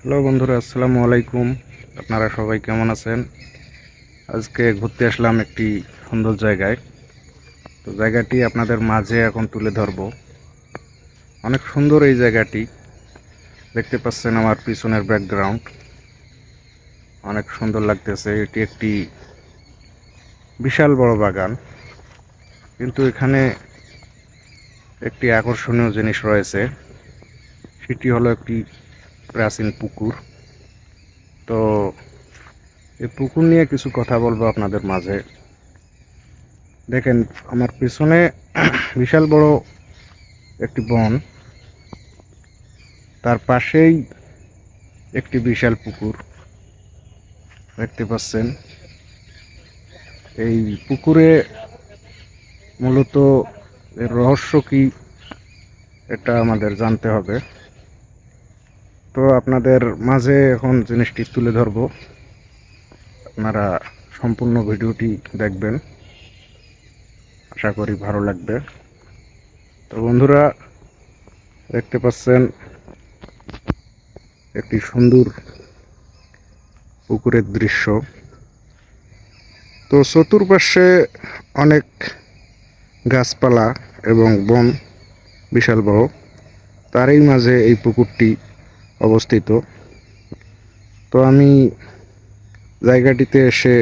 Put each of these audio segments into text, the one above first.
Hello বন্ধুরা, আসসালামু আলাইকুম। আপনারা সবাই কেমন আছেন? আজকে ঘুরতে আসলাম একটি সুন্দর জায়গায়। তো জায়গাটি আপনাদের মাঝে এখন তুলে ধরব। অনেক সুন্দর এই জায়গাটি। দেখতে পাচ্ছেন আমার পিছনের ব্যাকগ্রাউন্ড অনেক সুন্দর লাগতেছে। এটি একটি বিশাল বড় বাগান। কিন্তু এখানে একটি আকর্ষণীয় জিনিস রয়েছে। সেটি হলো একটি প্রাচীন পুকুর। তো এই পুকুর নিয়ে কিছু কথা বলব আপনাদের মাঝে। দেখেন, আমার পিছনে বিশাল বড় একটি বন। তার পাশেই একটি বিশাল পুকুর। দেখতে পাচ্ছেন? এই পুকুরে মূলত রহস্য কি, এটা আমাদের জানতে হবে। তো আপনাদের মাঝে এখন জিনিসটি তুলে ধরবো। আপনারা সম্পূর্ণ ভিডিওটি দেখবেন। আশা করি ভালো লাগবে। তো বন্ধুরা, দেখতে পাচ্ছেন, একটি সুন্দর পুকুরের দৃশ্য। তো চতুর্পাশে অনেক গাছপালা এবং বন বিশাল বড় তারই মাঝে এই পুকুরটি অবস্থিত। তো আমি জায়গাটিতে এসে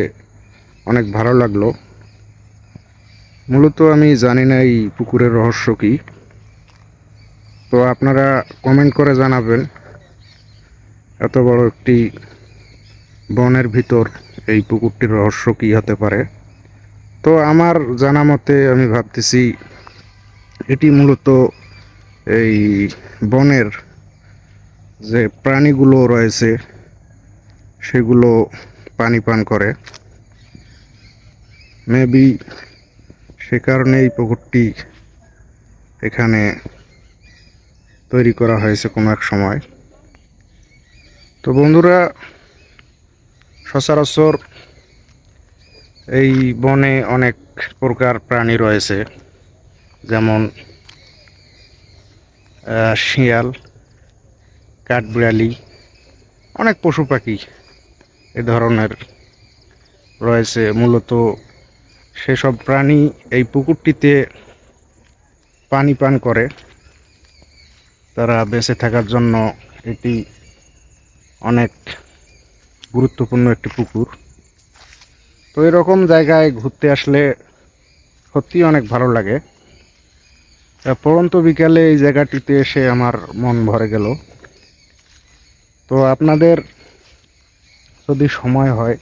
অনেক ভালো লাগল। মূলত আমি জানি না এই পুকুরের রহস্য কী। তো আপনারা কমেন্ট করে জানাবেন এত বড় একটি বনের ভিতর এই পুকুরটির রহস্য কী হতে পারে। তো আমার জানা মতে আমি ভাবতেছি এটি মূলত এই বনের যে প্রাণীগুলো রয়েছে, সেগুলো পানি পান করে। মেবি সে কারণে এই পুকুরটি এখানে তৈরি করা হয়েছে কোনো এক সময়। তো বন্ধুরা, সচরাচর এই বনে অনেক প্রকার প্রাণী রয়েছে, যেমন শিয়াল কাঠবিড়ালি, অনেক পশু পাখি এ ধরনের রয়েছে। মূলত সেসব প্রাণী এই পুকুরটিতে পানি পান করে। তারা বেঁচে থাকার জন্য এটি অনেক গুরুত্বপূর্ণ একটি পুকুর। তো এরকম জায়গায় ঘুরতে আসলে সত্যি অনেক ভালো লাগে। পরন্ত বিকালে এই জায়গাটিতে এসে আমার মন ভরে গেল। তো আপনাদের যদি সময় হয়,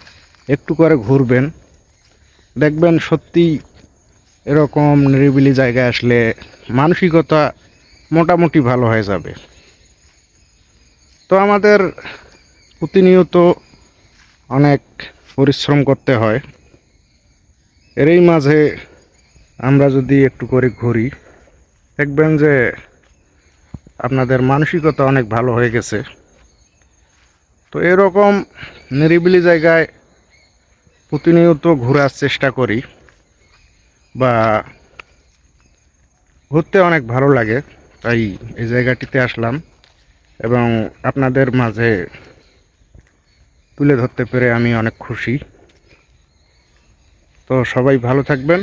একটু করে ঘুরবেন। দেখবেন সত্যি এরকম নিরিবিলি জায়গায় আসলে মানসিকতা মোটামুটি ভালো হয়ে যাবে। তো আমাদের প্রতিনিয়ত অনেক পরিশ্রম করতে হয়। এরই মাঝে আমরা যদি একটু করে ঘুরি, দেখবেন যে আপনাদের মানসিকতা অনেক ভালো হয়ে গেছে। তো এরকম নিরিবিলি জায়গায় প্রতিনিয়ত ঘোরার চেষ্টা করি বা ঘুরতে অনেক ভালো লাগে, তাই এই জায়গাটিতে আসলাম এবং আপনাদের মাঝে তুলে ধরতে পেরে আমি অনেক খুশি। তো সবাই ভালো থাকবেন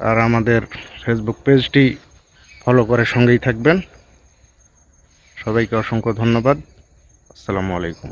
আর আমাদের ফেসবুক পেজটি ফলো করে সঙ্গেই থাকবেন। সবাইকে অসংখ্য ধন্যবাদ। আসসালামু আলাইকুম।